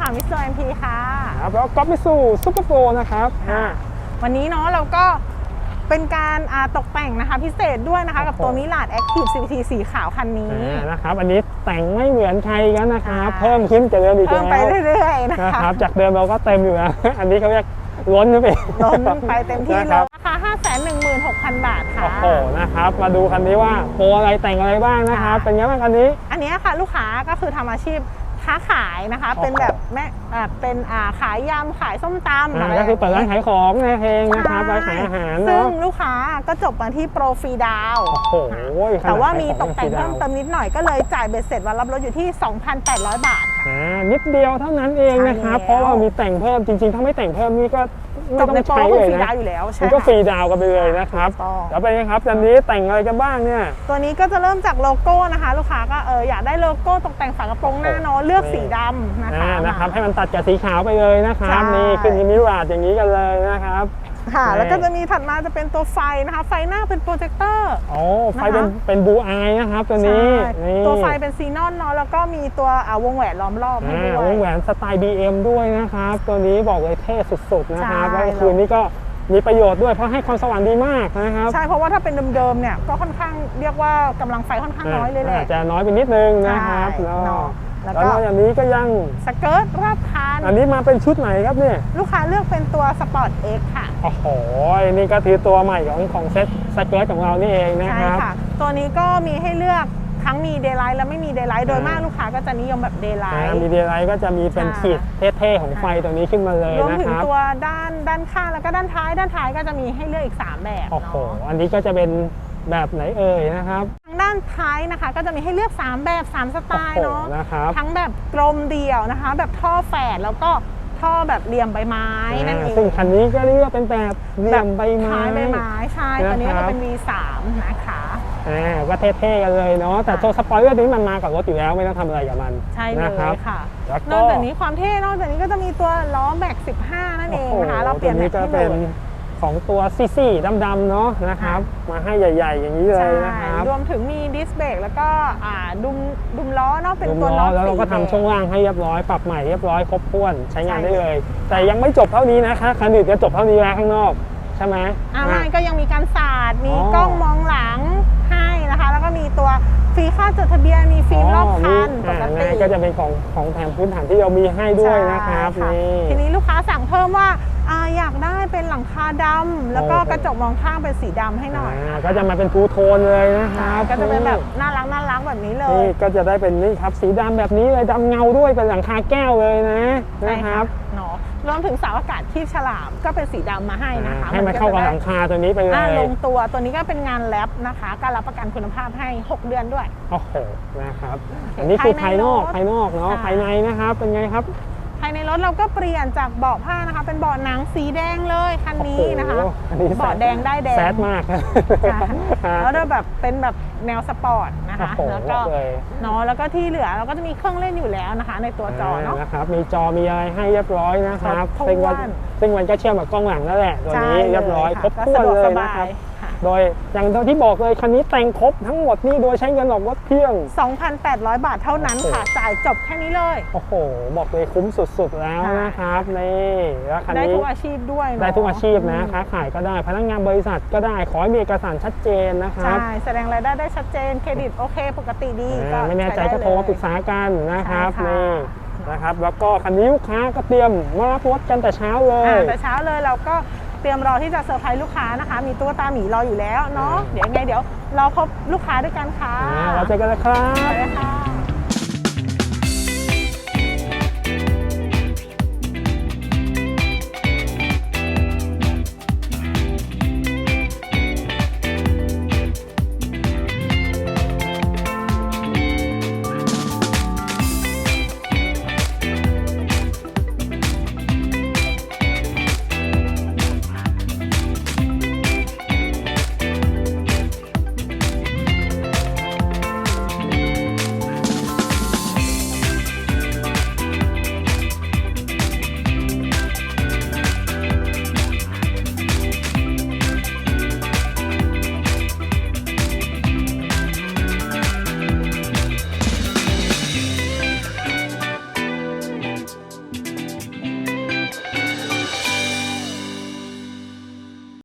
ค่ะมิสเตอร์เอ็มพีค่ะครับแล้วก็ไปสู่ซุปเปอร์โฟนะครับอ่าวันนี้เนาะเราก็เป็นการอ่าตกแต่งนะคะพิเศษด้วยนะคะ กับตัวโอ้โหมิลาดแอคทีฟ CVT สีขาวคันนี้ อ่านะครับ อันนี้แต่งไม่เหมือนใครกันนะครับใช่เพิ่มขึ้นจากเดิมอีกเพิ่แล้มวไปเรื่อยๆนะนะคะ ครับ จากเดิมเราก็เต็มอยู่นะ อันนี้เขาเรียกล้นขึ้นไปอีกล้นไปเต็มที่นะเลครัยบ ราคา516,000 บาทค่ะ โอ้โห นะครับ มาดูคันนี้ว่าโปรอะไรแต่งอะไรบ้างนะครับ ค่ะ เป็นไงบ้างคันนี้ อันเนี้ยค่ะลูกค้าก็คือทำอาชีพ ค้าขายนะคะโอ้โหเป็นแบบแม่อ่าเป็นอ่าขายยำขายส้มตำอ่าอะไรก็คือเปิดร้านขายของนะเองนะครับใช่ร้านขายอาหารซึ่งเนาะลูกค้าก็จบมาที่โปรฟรีดาวโอ้โหแต่ว่าขนดมีตกแต่งขายเพิ่มของเติมนิดหน่อยก็เลยจ่ายเบ็ดเสร็จวันรับรถอยู่ที่ 2,800 บาทค่ะอ่านิดเดียวเท่านั้นเองนะครับใช่แล้วเพราะว่ามีแต่งเพิ่มจริงๆ ถ้าไม่แต่งเพิ่มนี่ก็ จไม่บต้อในงโปรใช้ก็คือเลยฟรีดานะวอยู่แล้วใช่มันก็ค่ะฟรีดาวน์กันไปเลยนะครับถูกต้องแล้วเป็นไงครับอันนี้แต่งอะไรกันบ้างเนี่ย ตัวนี้ก็จะเริ่มจากโลโก้นะคะ ลูกค้าก็เอออยากได้โลโก้ตกแต่งฝากระโปรงหน้าเนาะเลือกสีดำนะคะอ่านะครับให้มันตัดกับสีขาวไปเลยนะครับใช่นี่ขึ้นมิราดอย่างนี้กันเลยนะครับ ค่ะใช่แล้วก็จะมีถัดมาจะเป็นตัวไฟนะคะ ไฟหน้าเป็นโปรเจคเตอร์โอ้ไฟนะคะเป็นเป็นบูอายนะครับตัวนี้ใช่นี่ตัวไฟเป็นซีนอนเนาะแล้วก็มีตัวอ่าวงแหวนล้อมรอบให้อ่าด้ววยงแหวนสไตล์ BM ด้วยนะครับ ตัวนี้บอกเลยเท่สุดๆนะครับใช่แล้วคืนนี้ก็มีประโยชน์ด้วยเพราะให้ความสว่างดีมากนะครับใช่เพราะว่าถ้าเป็นเดิมๆเนี่ยก็ค่อนข้างเรียกว่ากำลังไฟค่อนข้างน้อยเลยแหละอาจจะน้อยไปนิดนึงนะครับใช่เนาะเนาะ แล้แล้ววก็นอกจากนี้ก็ยัง สเกิร์ตรอบคันอันนี้มาเป็นชุดไหนครับเนี่ย ลูกค้าเลือกเป็นตัวสปอร์ตเอ็กค่ะ โอ้โห นี่ก็คือตัวใหม่ของของเซ็ตสเกิร์ตของเรานี่เองนะใช่ครับ ค่ะ ตัวนี้ก็มีให้เลือกทั้งมีเดย์ไลท์และไม่มีเดย์ไลท์โดยอ่าม มากลูกค้าก็จะนิยมแบบเดย์ไลอ่าท์ มีดีไลท์ก็จะมีเป็นใช่ขีดเท่ๆของไฟตัวนี้ขึ้นมาเลยรวมนะถึคงรับ ตัวด้านด้านข้างแล้วก็ด้านท้ายด้านท้ายก็จะมีให้เลือกอีก 3 แบบโอ้โห เนาะอันนี้ก็จะเป็นแบบไหนเอ่ยนะครับทาง ด้านท้ายนะคะ ก็จะมีให้เลือก 3 แบบ 3 สไตโอ้ล์โหเนาะนะครับทั้งแบบกลมเดี่ยวนะคะ แบบท่อแฝดแล้วก็ท่อแบบเหลี่ยมใบไม้นั่นเออ่างซึ่งคันนี้ก็เรียกว่าเป็นแบบเหลี่ยมใบไม้ท้ายใบไม้ใช่ตัวนี้ก็นะครับจะเป็น V3 นะคะอ่าก็เท่ๆกันเลยเนาะแต่ตัวสปอยเลอร์นี้มันมากับรถอยู่แล้วไม่ต้องทำอะไรกับมัน ใช่เลยนะครับค่ะแล้วนก็อกจากนี้ความเท่นอกจากนี้ก็จะมีตัวล้อแม็ก15 นั่นเองนะคะเราเปลี่ยนตัวแม็นี้กก็ให้เลเป็นย ของตัวซีซีดำๆเนาะนะครับ มาให้ใหญ่ ๆ อย่างนี้เลยนะครับรวมถึงมีดิสเบรกแล้วก็อ่าดุมดุมล้อเนาะเป็นรวมตัวล้น็ออตแล้วเราก็สีทำแดงช่วงล่างให้เรียบร้อยปรับใหม่เรียบร้อยครบถ้วนใช้งานใช่ได้เลย แต่ยังไม่จบเท่านี้นะคะคันอื่นจะจบเท่านี้แล้วข้างนอกใช่ไหมอ่าอะไม่ก็ยังมีการสาดมีอ๋อกล้องมองหลังให้นะคะ แล้วก็มีตัวฟรีค่าจดทะเบียนมีฟิล์มรอบคันปอ่ากตินะก็จะเป็นของของแถมพื้นฐานที่เรามีให้ด้วยนะครับใช่นี่ทีนี้ลูกค้าสั่งเพิ่มว่า อ่าอยากได้เป็นหลังคาดำแล้วก็โอ้โหกระจกมองข้างเป็นสีดำให้หน่อยอ่าก็จะมาเป็นทูโทนเลยนะครับก็จะเป็นแบบน่ารักน่ารักแบบนี้เลนี่ย ก็จะได้เป็นนี่ครับสีดำแบบนี้เลยดำเงาด้วยเป็นหลังคาแก้วเลยนะใช่นะครับเนาะรวมถึงเสาอากาศคีบฉลามก็เป็นสีดำมาให้นะคะให้มันเข้ากับหลังคาตัวนี้ไปเลอ่ายลงตัวตัวนี้ก็เป็นงานแลบนะคะการรับประกันคุณภาพให้ 6 เดือนด้วย โอ้โหนะครับ อันนี้คือภายนอกภาภายยในนรอถกเนาะค่ะภายในนะครับเป็นไงครับภายในรถเราก็เปลี่ยนจากเบาะผ้านะคะ เป็นเบาะหนังสีแดงเลยคันนี้นะคะโอ้โหอันนี้เบาะแดงได้แดงแซดมากค่ะแล้วก็แบบเป็นแบบแนวสปอร์ตนะคะโอ้โหแล้วก็บอกเลยเนาะแล้วก็ที่เหลือเราก็จะมีเครื่องเล่นอยู่แล้วนะคะ ในตัวจอเนาะนะครับมีจอมีอะไรให้เรียบร้อยนะครับครบถ้วนซึ่งมันซึ่งมันก็เชื่อมกับกล้องหลังนั่นแหละตัวนี้ใช่เรียบร้อยะครบก็ถ้วนสะดวกเลสยบานะครับค่ะ โดยอย่างที่บอกเลยคันนี้แต่งครบทั้งหมดนี่โดยใช้เงินออกรถเพียง 2,800 บาทเท่านั้นค่ะ จ่ายจบแค่นี้เลย โอ้โห บอกเลยคุ้มสุดๆแล้วค่ะนะครับนี่แล้วคันได้นี้ทุกอาชีพด้วยเนะได้ทุกอาชีพนะค้าขายก็ได้พนักงานบริษัทก็ได้ขอให้มีเอกสารชัดเจนนะครับ ใช่ แสดงรายได้ได้ชัดเจนเครดิตโอเคปกติดีอ่าไม่แน่ใจก็โทรมาปรึกษากันนะครับใช่ค่ะนี่นะครับแล้วก็คันนี้ลูกค้าก็เตรียมมารับรถกันแต่เช้าเลอ่ายแต่เช้าเลยเราก็ เตรียมรอที่จะเซอร์ไพรส์ลูกค้านะคะ มีตัวตาหมีรออยู่แล้วเนาะอ่าเดี๋ยวยังไงเดี๋ยวเราพบลูกค้าด้วยกันค่ะ อ่าเราเจอกันนะครับ ไปเลยค่ะ